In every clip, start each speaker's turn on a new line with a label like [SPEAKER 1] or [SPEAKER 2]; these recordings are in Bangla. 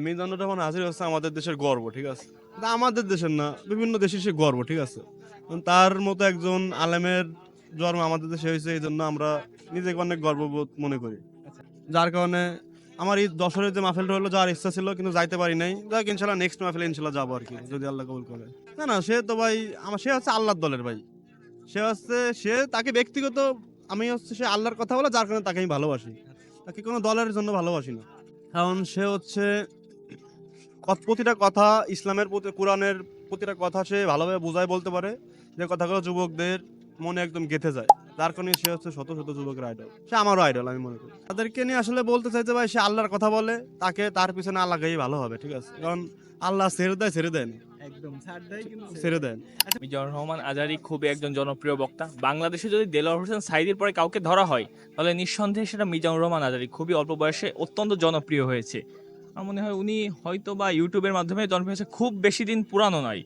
[SPEAKER 1] মিজানুর রহমান হাজির হচ্ছে আমাদের দেশের গর্ব, ঠিক আছে? আমাদের দেশের না, বিভিন্ন দেশের সে গর্ব, ঠিক আছে? তার মতো একজন আলেমের জন্ম আমাদের দেশে হয়েছে, এই জন্য আমরা নিজেকে অনেক গর্ববোধ মনে করি। যার কারণে আমার এই দশরের যে মাহফিলটা হলো যাওয়ার ইচ্ছা ছিল, কিন্তু যাইতে পারি নাই। যাক ইনশাল্লাহ নেক্সট মাহফিলে ইনশাল্লাহ যাব আর কি, যদি আল্লাহ কবুল করে। না না, সে তো ভাই, আমার, সে হচ্ছে আল্লাহর দলের ভাই। সে হচ্ছে, সে তাকে ব্যক্তিগত, আমি হচ্ছে সে আল্লাহর কথা বলে, যার কারণে তাকে আমি ভালোবাসি। তাকে কোনো দলের জন্য ভালোবাসি না। কারণ সে হচ্ছে প্রতিটা কথা ইসলামের প্রতি কোরআনের প্রতিটা কথা সে ভালোভাবে বোঝায় বলতে পারে। যে কথাগুলো যুবকদের মনে একদম গেঁথে যায়। যার কারণে সে হচ্ছে শত শত যুবকের আইডল সে আমারও আইডল আমি মনে করি। তাদেরকে নিয়ে আসলে বলতে চাইছে ভাই সে আল্লাহর কথা বলে তাকে তার পিছনে আল্লাহ গাই ভালো হবে ঠিক আছে? কারণ আল্লাহ ছেড়ে দেয় ছেড়ে দেন
[SPEAKER 2] একদম ছাড় দেয়
[SPEAKER 1] দেন
[SPEAKER 3] মিজানুর রহমান আজারি খুবই একজন জনপ্রিয় বক্তা। বাংলাদেশে যদি দেলোয়ার হোসেন সাইদির পরে কাউকে ধরা হয় তাহলে নিঃসন্দেহে সেটা মিজানুর রহমান আজারি খুবই অল্প বয়সে অত্যন্ত জনপ্রিয় হয়েছে। আমার মনে হয় উনি হয়তো বা ইউটিউবের মাধ্যমে জন্ম হয়েছে খুব বেশি দিন পুরানো নয়।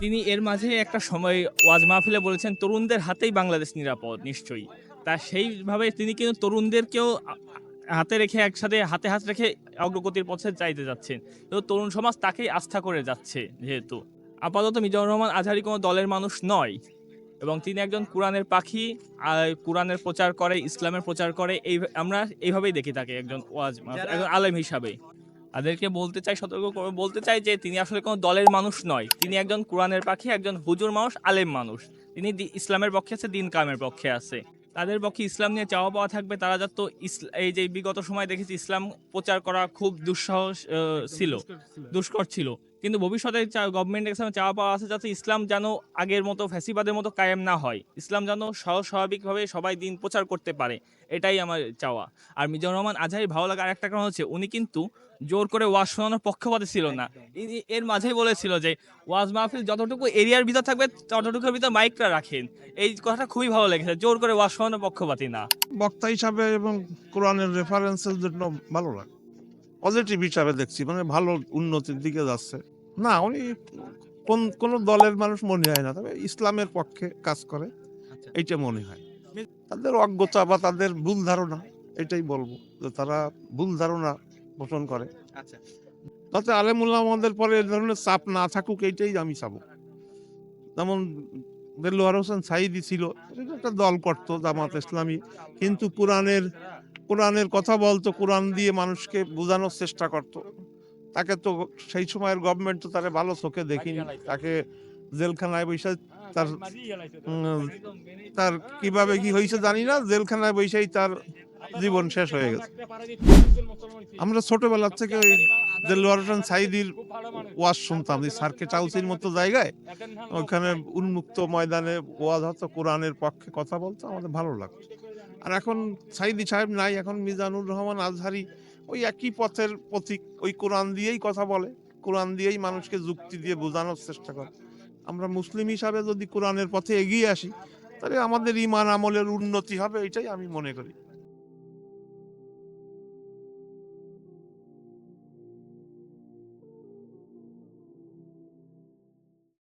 [SPEAKER 3] তিনি এর মাঝে একটা সময় ওয়াজ মাহফিলে বলেছেন তরুণদের হাতেই বাংলাদেশ নিরাপদ নিশ্চয়ই। তা সেইভাবে তিনি কিন্তু তরুণদেরকেও হাতে রেখে একসাথে হাতে হাত রেখে অগ্রগতির পথে চাইতে যাচ্ছেন। তো তরুণ সমাজ তাকেই আস্থা করে যাচ্ছে যেহেতু। আপাতত মিজানুর রহমান আজহারি কোনো দলের মানুষ নয় এবং তিনি একজন কোরআনের পাখি আর কোরআনের প্রচার করে ইসলামের প্রচার করে এই আমরা এইভাবেই দেখি তাকে একজন ওয়াজ একজন আলেম হিসাবে। তাদেরকে বলতে চাই, সতর্ক করে বলতে চাই যে তিনি আসলে কোনো দলের মানুষ নয়। তিনি একজন কোরআনের পাখি, একজন হুজুর মানুষ, আলেম মানুষ। তিনি ইসলামের পক্ষে আছে, দিন কামের পক্ষে আছে। তাদের পক্ষে ইসলাম নিয়ে চাওয়া পাওয়া থাকবে। তারা যত এই যে বিগত সময় দেখেছি, ইসলাম প্রচার করা খুব দুঃসাহস ছিল, দুষ্কর ছিল। কিন্তু ভবিষ্যতে গভর্নমেন্টের কাছে চাওয়া পাওয়া আছে যাতে ইসলাম যেন আগের মতো ফ্যাসিবাদের মতো কায়েম না হয়। ইসলাম যেন সহজ স্বাভাবিকভাবে সবাই দিন প্রচার করতে পারে। এটাই আমার চাওয়া। আর মিজানুর রহমান আজহারি ভালো লাগার একটা কারণ হচ্ছে উনি কিন্তু জোর করে ওয়াজ শোনানোর পক্ষপাতে ছিল না। এর মাঝেই বলেছিল যে ওয়াজ মাহফিল যতটুকু এরিয়ার ভিতর থাকবে ততটুকুর ভিতর মাইকটা রাখেন। এই কথাটা খুবই ভালো লেগেছে জোর করে ওয়াজ শোনানোর পক্ষপাতি না।
[SPEAKER 4] বক্তা হিসাবে এবং কোরআনের রেফারেন্সের জন্য ভালো লাগে পজিটিভ হিসাবে দেখছি মানে ভালো উন্নতির দিকে যাচ্ছে। না উনি কোন কোন দলের মানুষ মনে হয় না তবে ইসলামের পক্ষে কাজ করে
[SPEAKER 2] আচ্ছা।
[SPEAKER 4] এইটা মনে হয়। তাদের অজ্ঞতা বা তাদের ভুল ধারণা এটাই বলব যে তারা ভুল ধারণা পোষণ করে।
[SPEAKER 2] আচ্ছা।
[SPEAKER 4] তাতে আলেমুল্লাহ আমাদের পরে এ ধরনের চাপ না থাকুক এইটাই আমি চাবো। যেমন দেলোয়ার হোসেন সাইদি ছিল একটা দল করতো জামাত ইসলামী কিন্তু কোরআনের কোরআনের কথা বলতো, কোরআন দিয়ে মানুষকে বোঝানোর চেষ্টা করত। তাকে তো সেই সময়ের গভর্নমেন্ট তো তারে ভালো চোখে দেখিনি। তাকে জেলখানায় বসে তার তার কীভাবে কি হয়েছে জানি না, জেলখানায় বসেই তার জীবন শেষ হয়ে গেছে। আমরা ছোটবেলা থেকে ওই দেলোয়ার হোসেন সাইদির ওয়াজ শুনতাম, যে সার্কেট হাউসের মতো জায়গায় ওখানে উন্মুক্ত ময়দানে ওয়াজ হতো, কোরআনের পক্ষে কথা বলতো, আমাদের ভালো লাগতো। আর এখন সাইদি সাহেব নাই, এখন মিজানুর রহমান আজহারি ওই একই পথের পথিক, ওই কোরআন দিয়েই কথা বলে, কোরআন দিয়েই মানুষকে যুক্তি দিয়ে বোঝানোর চেষ্টা করে। আমরা মুসলিম হিসাবে যদি কোরআনের পথে এগিয়ে আসি, তাহলে আমাদের ইমান আমলের উন্নতি হবে, এটাই আমি মনে করি।